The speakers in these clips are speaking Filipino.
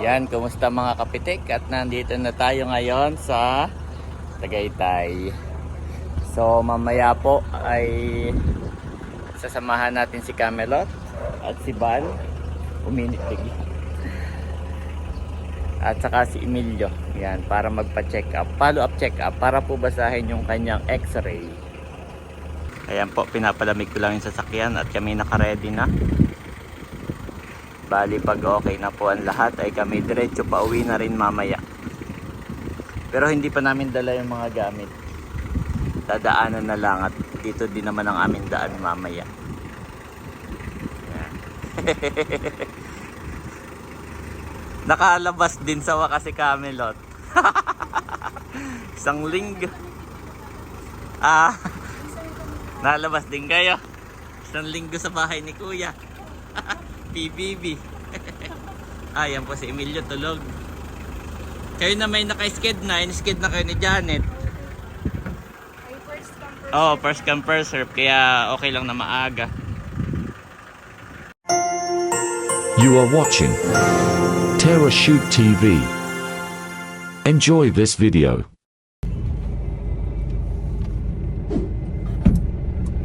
Yan, kumusta mga kapitik? At nandito na tayo ngayon sa Tagaytay. So mamaya po ay sasamahan natin si Camelot at si Val. Uminit bigla. At saka si Emilio. Yan, para magpa-check up. Follow up check up para po basahin yung kanyang x-ray. Ayan po, pinapalamig ko lang yung sasakyan at kami naka-ready na. Bali pag okay na po ang lahat ay kami diretso pa uwi na rin mamaya. Pero hindi pa namin dala yung mga gamit. Dadaanan na lang at dito din naman ang aming daan mamaya. Nakalabas din sa wakas si Camelot. Isang linggo. Ah, nalabas din kayo. Isang linggo sa bahay ni Kuya. PBB. Ayan po si Emilio tulog. Kayo na may naka-sked na, in-sked na kayo ni Janet. Ay, first come first. Oh, first come first serve, kaya okay lang na maaga. You are watching Terra Shoot TV. Enjoy this video.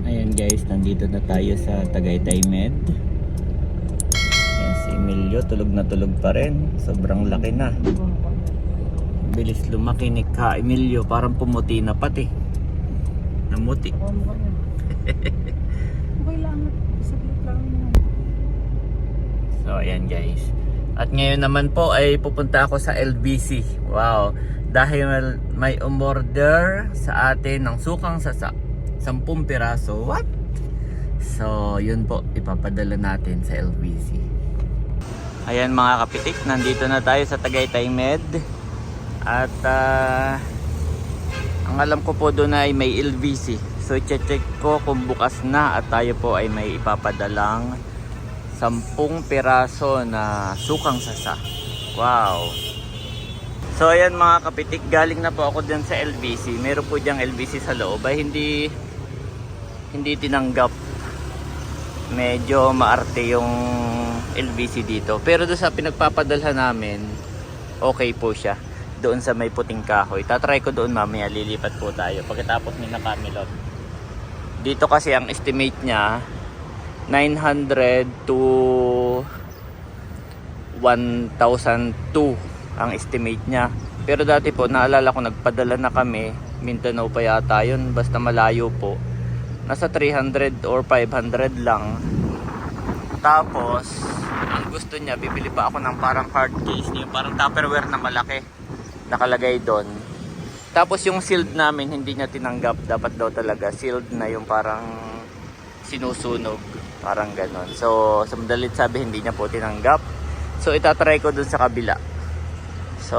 Ayan guys, nandito na tayo sa Tagaytay Med. Emilio, tulog na tulog pa rin. Sobrang laki na. Bilis lumaki ni Ka Emilio, parang pumuti na pati. Namuti. So ayan guys. At ngayon naman po ay pupunta ako sa LBC. Wow. Dahil may umorder sa atin ng sukang sasa. 10 piraso. What? So yun po ipapadala natin sa LBC. Ayan mga kapitik, nandito na tayo sa Tagaytay Med. At ah, ang alam ko po doon ay may LBC. So check ko kung bukas na at tayo po ay may ipapadalang 10 piraso na sukang sasa. Wow. So ayan mga kapitik, galing na po ako dyan sa LBC. Meron po diyang LBC sa loob ay hindi hindi tinanggap. Medyo maarte yung LBC dito. Pero doon sa pinagpapadalhan namin, okay po siya. Doon sa may puting kahoy. Tatry ko doon mamaya, lilipat po tayo. Pagkatapos ni Camelot. Dito kasi ang estimate niya, 900 to 1,002 ang estimate niya. Pero dati po, naalala ko nagpadala na kami, Mindanao pa yata yun, basta malayo po. Nasa 300 or 500 lang. Tapos, ang gusto niya, bibili pa ako ng parang hard case, yung parang tupperware na malaki, nakalagay doon. Tapos yung sealed namin, hindi niya tinanggap. Dapat daw talaga sealed na yung parang sinusunog. Parang ganon. So, sa madalit sabi, hindi niya po tinanggap. So, itatry ko dun sa kabila. So,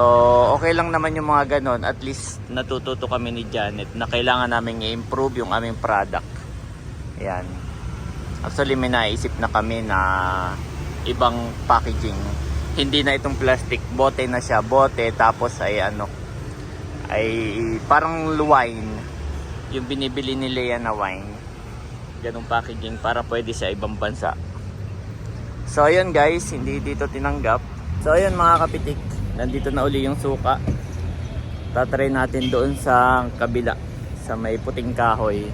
okay lang naman yung mga ganon. At least, natututo kami ni Janet na kailangan namin i-improve yung aming product. Yan. Actually, may naisip na kami na ibang packaging. Hindi na itong plastic. Bote na siya. Bote. Tapos ay ano, ay parang wine. Yung binibili ni Lea na wine. Ganong packaging para pwede sa ibang bansa. So ayun guys, hindi dito tinanggap. So ayun mga kapitik, nandito na uli yung suka. Tatry natin doon sa kabila, sa may puting kahoy.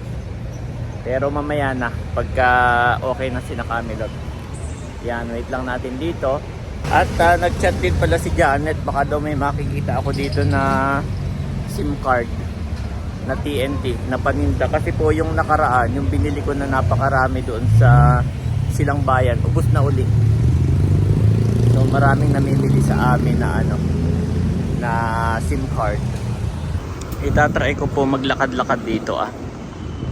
Pero mamaya na, pagka okay na si Camelot. Yan, wait lang natin dito. At ah, nag-chat din pala si Janet, baka daw may makikita ako dito na SIM card na TNT na paninda. Kasi po yung nakaraan yung binili ko na napakarami doon sa silang bayan ubos na uli. So maraming namimili sa amin na ano na SIM card. Itatry ko po maglakad-lakad dito ah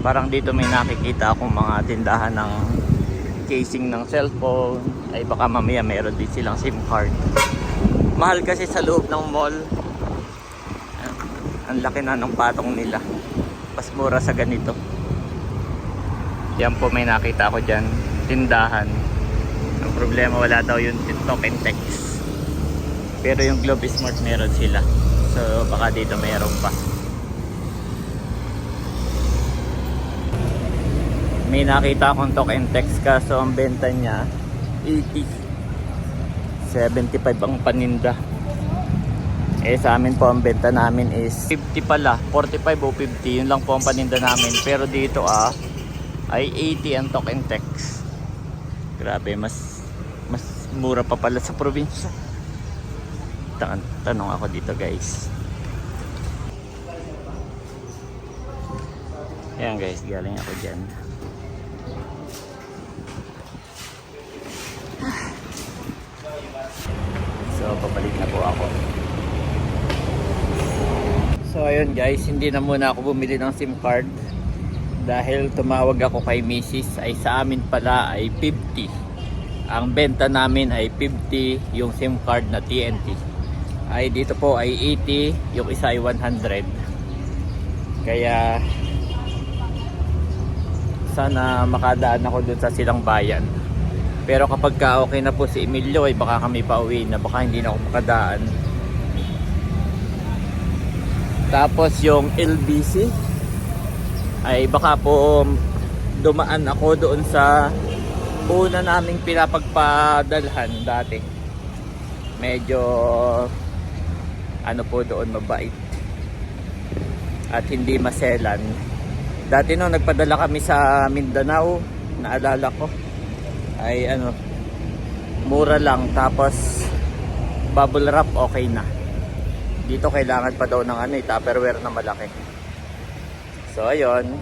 parang dito may nakikita akong mga tindahan ng casing ng cellphone. Ay baka mamaya meron din silang SIM card. Mahal kasi sa loob ng mall. Ang laki na ng patong nila. Mas mura sa ganito. Yan po may nakita ko dyan. Tindahan. Ang problema wala daw yung token text. Pero yung Globe Smart meron sila. So baka dito meron pa may nakita akong token text kaso ang benta niya 80 75 ang paninda. Eh sa amin po ang benta namin is 50 pala, 45 o 50, yun lang po ang paninda namin. Pero dito ah, ay 80 ang talk and text. Grabe, mas mas mura pa pala sa probinsya. Tan tanong ako dito guys. Ayan guys, galing ako dyan. So, papalik na po ako. Ayun guys, hindi na muna ako bumili ng SIM card. Dahil tumawag ako kay Mrs. ay sa amin pala ay 50. Ang benta namin ay 50 yung SIM card na TNT. Ay dito po ay 80, yung isa ay 100. Kaya sana makadaan ako dun sa silang bayan. Pero kapag ka okay na po si Emilio ay baka kami pa uwi na baka hindi na ako makadaan. Tapos yung LBC ay baka po dumaan ako doon sa una naming pinapagpadalhan dati. Medyo ano po doon mabait at hindi maselan. Dati no nagpadala kami sa Mindanao, naalala ko ay ano mura lang tapos bubble wrap okay na dito kailangan pa daw ng ano eh, tupperware na malaki. So ayun.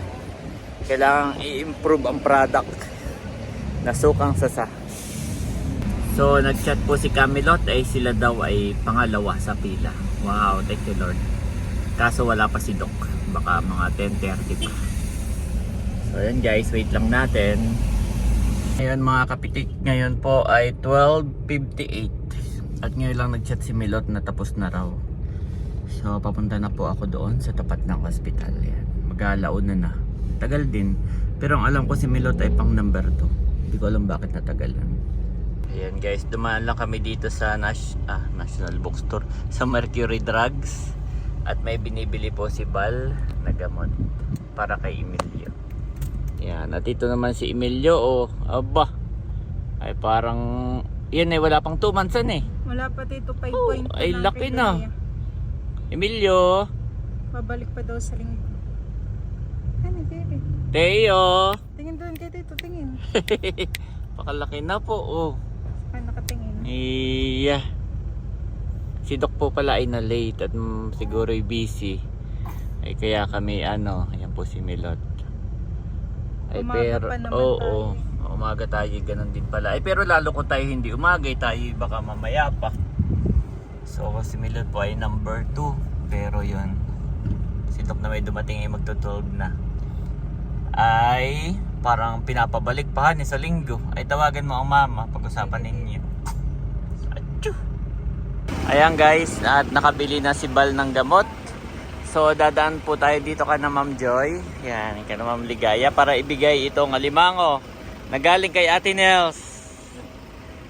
Kailangan i-improve ang product na sukang sasa. So nagchat po si Camelot. Ay sila daw ay pangalawa sa pila. Wow thank you lord. Kaso wala pa si Doc. Baka mga 10.30 pa. So ayun guys. Wait lang natin. Ngayon mga kapitik, ngayon po ay 12.58 At ngayon lang nagchat si Milot na tapos na raw So papunta na po ako doon sa tapat ng hospital yan. Mag-aalauna na. Tagal din. Pero ang alam ko si Milot ay pang number 2 Hindi ko alam bakit natagalan Ayan guys, dumaan lang kami dito sa Nas ah, National Bookstore. Sa Mercury Drugs. At may binibili po si Bal na gamot Para kay Emilio. Yan, at ito naman si Emilio, oh, aba. Ay parang, yan eh, wala pang 2 months yan eh. Wala pa dito 5 Oh, ay, laki na. Emilio, Pabalik pa daw sa linggo. Ano, baby? Teo. Tingin doon kay Tito, tingin. Pakalaki na po, oh. Ah, nakatingin. Iya. Si Doc po pala ay na late at mm, siguro ay busy. Ay kaya kami ano, ayan po si Milot. Ay Umaga pero pa naman oo, umaga tayo ganun din pala. Ay pero lalo ko tayo hindi umaga, eh, tayo baka mamaya pa. So si Milot po ay number 2 pero yun si Doc na may dumating ay magto-12 na. Ay parang pinapabalik pa ni sa linggo. Ay tawagan mo ang mama pag-usapan ninyo. Achoo! Ayan guys, at nakabili na si Bal ng gamot. So dadaan po tayo dito ka na Ma'am Joy. Yan, ka na Ma'am Ligaya para ibigay itong alimango na galing kay Ate Nels.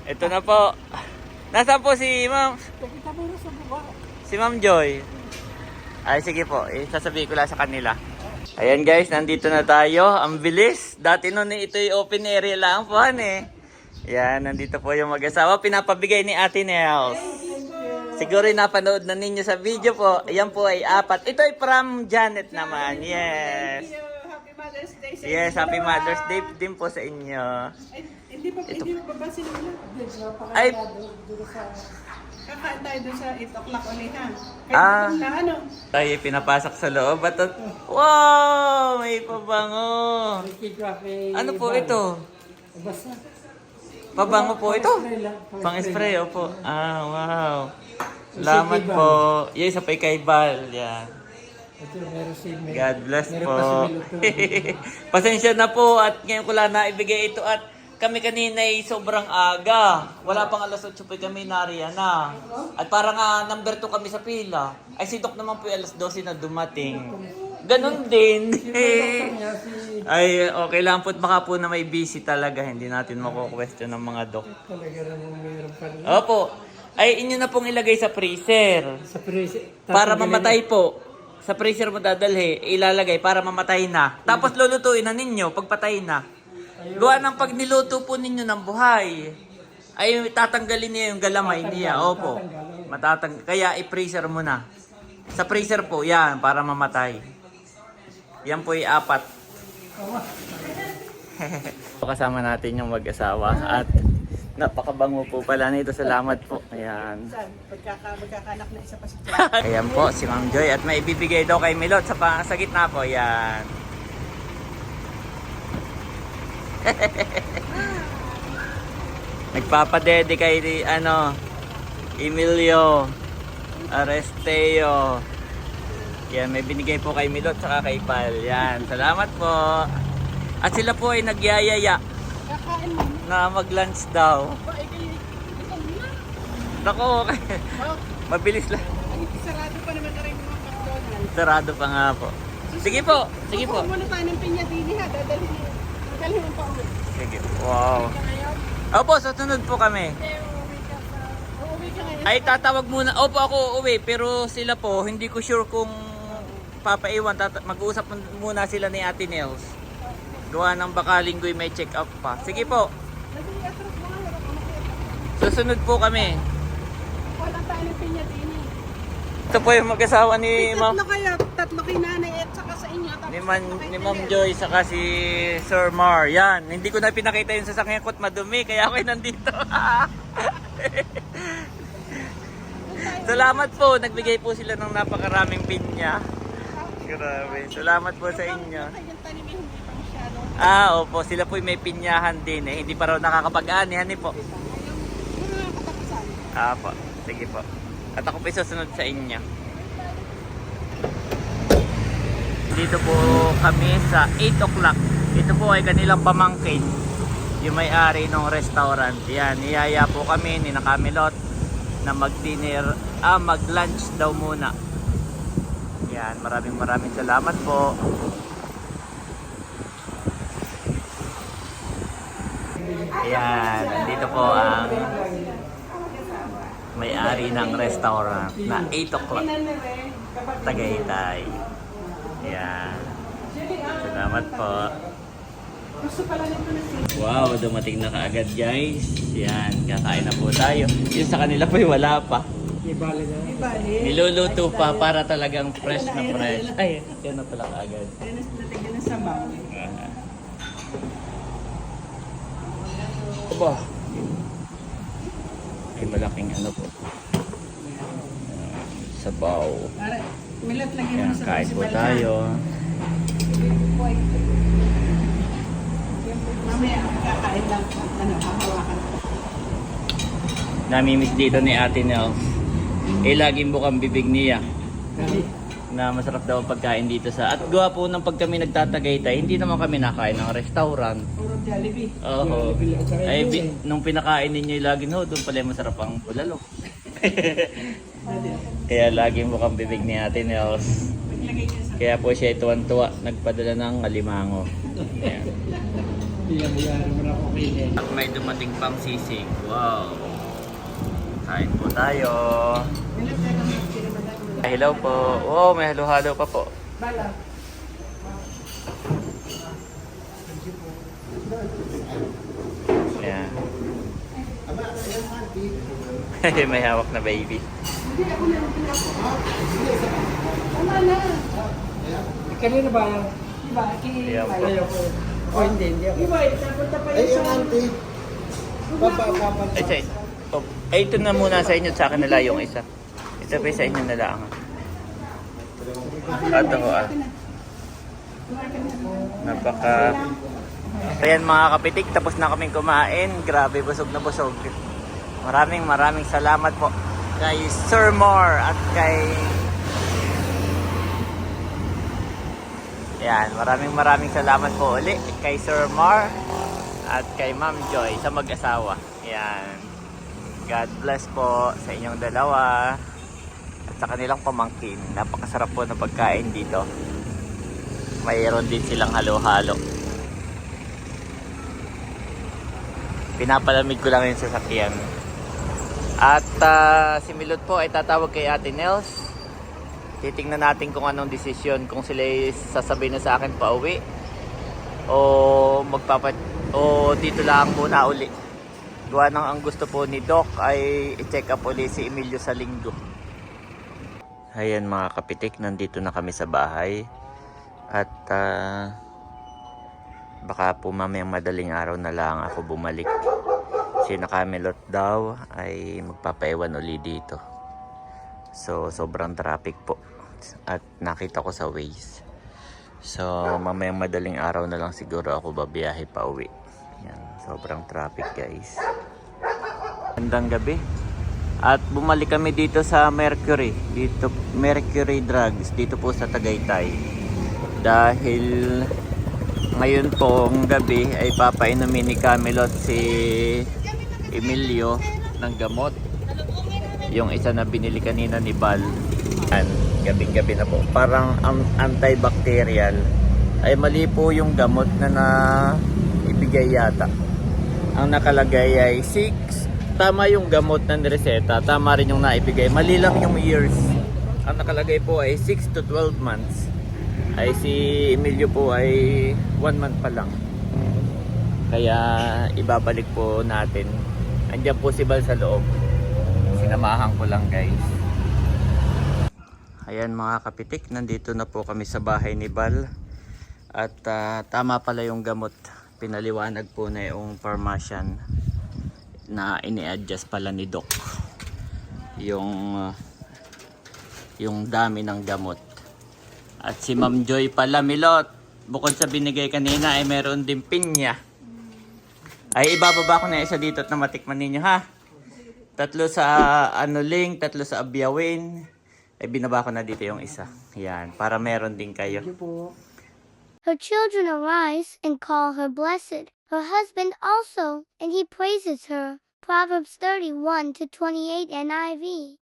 Ito na po. Nasaan po si Ma'am? Si Ma'am Joy. Ay sige po, eh, sasabihin ko lang sa kanila. Ayan guys, nandito na tayo. Ang bilis. Dati noon eh, ito yung open area lang po eh. Yan, nandito po yung mag-asawa. Pinapabigay ni Ate Nels. Siguro napanood na ninyo sa video po. Ayan po ay apat. Ito ay from Janet naman. Yes. Yes, Happy Mother's Day din po sa inyo. Hindi pa, Ito. hindi pa ba sila na? Ay, Kakain tayo doon sa 8 o'clock ulit ha. Kahit Ah. gutom na ano. tayo ay pinapasok sa loob. At, wow! May pabango. Ano po ito? Pabango po ito? Pang spray, opo. Ah, wow. Salamat po. Yes, sa kay Bal. Yan. God bless po. Pasensya na po at ngayon ko lang naibigay ito at kami kanina ay sobrang aga. Wala pang alas 8 po kami nariyan na. At parang nga number 2 kami sa pila. Ay si Doc naman po ay alas 12 na dumating. Ganon din. ay okay lang po baka po na may busy talaga. Hindi natin mako-question ng mga Doc. Opo. Ay inyo na pong ilagay sa freezer. Sa presi. Para mamatay po. Sa freezer mo dadalhi, ilalagay para mamatay na. Tapos lulutuin na ninyo pagpatay na. Gawa ng pag niluto po ninyo ng buhay. Ay, tatanggalin niya yung galamay niya. Opo. Tatanggalin. Matatang kaya i-freezer mo na. Sa freezer po, yan, para mamatay. Yan po yung apat. Kasama natin yung mag-asawa at napakabango po pala nito. Salamat po. Ayan. Saan? Pagkaka, magkakanak na isa pa si Ayan po, si Ma'am Joy. At may ibibigay daw kay Milot sa, pa, sa gitna po. Yan. Nagpapadede kay ano, Emilio Aresteo. Yan, may binigay po kay Milot saka kay Pal. Yan, salamat po. At sila po ay nagyayaya na mag-lunch daw. Nako, okay. Oh, Mabilis lang. sarado pa naman na rin mga McDonald's. Sarado pa nga po. Sige po, sige po. Muna tayo ng pinya dini ha. Dadalhin niyo. Dadalhin mo pa uwi. Wow. Opo, susunod po kami. Ngayon. Ay, tatawag muna. Opo, ako uuwi. Pero sila po, hindi ko sure kung papaiwan. Mag-uusap mun- muna sila ni Ate Nels. Gawa ng baka linggoy may check up pa. Sige po, susunod po kami. Kuha lang tayo ng pinya dini. Ito po yung mag-asawa ni Ma'am Tatlo kayo. Tatlo kay nanay at saka sa inyo. Tapos ni, Man, ni Ma'am. Joy saka si Sir Mar. Yan, hindi ko na pinakita yung sasakyan ko at madumi kaya ako'y nandito. Salamat po, nagbigay po sila ng napakaraming pinya. Grabe, salamat po sa inyo. Ah, opo, sila po may pinyahan din eh. Hindi pa raw nakakapag-anihan eh po. Ah, po. Sige po. At ako po susunod sa inyo. Dito po kami sa 8 o'clock. Ito po ay kanilang pamangkin. Yung may-ari ng restaurant. Yan, niyaya po kami ni Nakamilot na mag-dinner, ah, mag-lunch daw muna. Yan, maraming maraming salamat po. Ayan, dito po ang may-ari ng restaurant na 8 o'clock Tagaytay. Ayan. Salamat po. Gusto pala nito na si Wow, dumating na kaagad guys. Yan, kakain na po tayo. Yung sa kanila po wala pa. Niluluto pa para talagang fresh na fresh. Ay, yan na pala kaagad. Ayun Ay, malaking ano po. Ah, Sabaw. Yan, kain po tayo. Mamaya, kakain lang. Ano, hahawakan. Namimiss dito ni Ate Nels. Eh, laging bukang bibig niya. Dali. Na masarap daw ang pagkain dito sa at gawa po nang pag kami nagtatagaytay hindi naman kami nakain ng restaurant Puro Jollibee. Oo. Jollibee Ay, yun bi- nung pinakain ninyo lagi no, doon pala masarap ang bulalo. Kaya lagi mo kang bibig ni Ate Nels. Paglagay niya sa... Kaya po siya tuwan-tuwa, nagpadala ng alimango. Ayan. Na ako kainin. At may dumating pang sisig. Wow. Kain po tayo. Milat lagyan mo. Sinamadaan mo. Ay, hello po. Wow, may halo-halo pa po. Bala. Ayan. may hawak na baby. Tama na. Kanina ba? Diba? Kini... Ayan po. Ayaw ko. O hindi, hindi ako. Diba? Tapunta pa Ay, yun yung sa... auntie. Papa, papa. Ay, sa, oh, ay, ito na muna sa inyo, sa akin nila yung isa. Ito sa inyo nila ang. Ito ko ah. Napaka... Ayan mga kapitik, tapos na kaming kumain. Grabe, busog na busog. Maraming maraming salamat po kay Sir Moore at kay... Yan, maraming maraming salamat po uli kay Sir Mar at kay Ma'am Joy sa mag-asawa. Yan. God bless po sa inyong dalawa at sa kanilang pamangkin. Napakasarap po ng pagkain dito. Mayroon din silang halo-halo. Pinapalamig ko lang yung sasakyan. At ah, si Milot po ay tatawag kay Ate Nels titingnan natin kung anong desisyon kung sila sasabihin na sa akin pa uwi o magpapat o dito lang muna uli Gawa ng ang gusto po ni Doc ay i-check up ulit si Emilio sa linggo. Ayan mga kapitik, nandito na kami sa bahay. At ah, baka po mamayang madaling araw na lang ako bumalik. Si nakamelot daw ay magpapaiwan uli dito. So sobrang traffic po. At nakita ko sa Waze. So mamayang madaling araw na lang siguro ako babiyahe pa uwi. Yan, sobrang traffic guys. Gandang gabi. At bumalik kami dito sa Mercury. Dito Mercury Drugs dito po sa Tagaytay. Dahil ngayon pong gabi ay papainumin ni Camelot si Emilio ng gamot. Yung isa na binili kanina ni Bal. Yan, gabing-gabi na po. Parang ang antibacterial. Ay mali po yung gamot na na ibigay yata. Ang nakalagay ay 6. Tama yung gamot na nireseta. Tama rin yung naibigay. Mali lang yung years. Ang nakalagay po ay 6 to 12 months. Ay si Emilio po ay 1 month pa lang. Kaya ibabalik po natin. Andiyan po si Bal sa loob. Sinamahan ko lang guys. Ayan mga kapitik, nandito na po kami sa bahay ni Bal. At ah, tama pala yung gamot. Pinaliwanag po na yung pharmacian na ini-adjust pala ni Doc. Yung ah, yung dami ng gamot. At si Ma'am Joy pala Milot, bukod sa binigay kanina ay meron din pinya. Ay ibababa ko na isa dito at na ninyo ha. Tatlo sa Anuling, tatlo sa Abyawin. Ay binaba ko na dito yung isa. Yan, para meron din kayo. Her children arise and call her blessed, her husband also, and he praises her. Proverbs 31 to 28 NIV.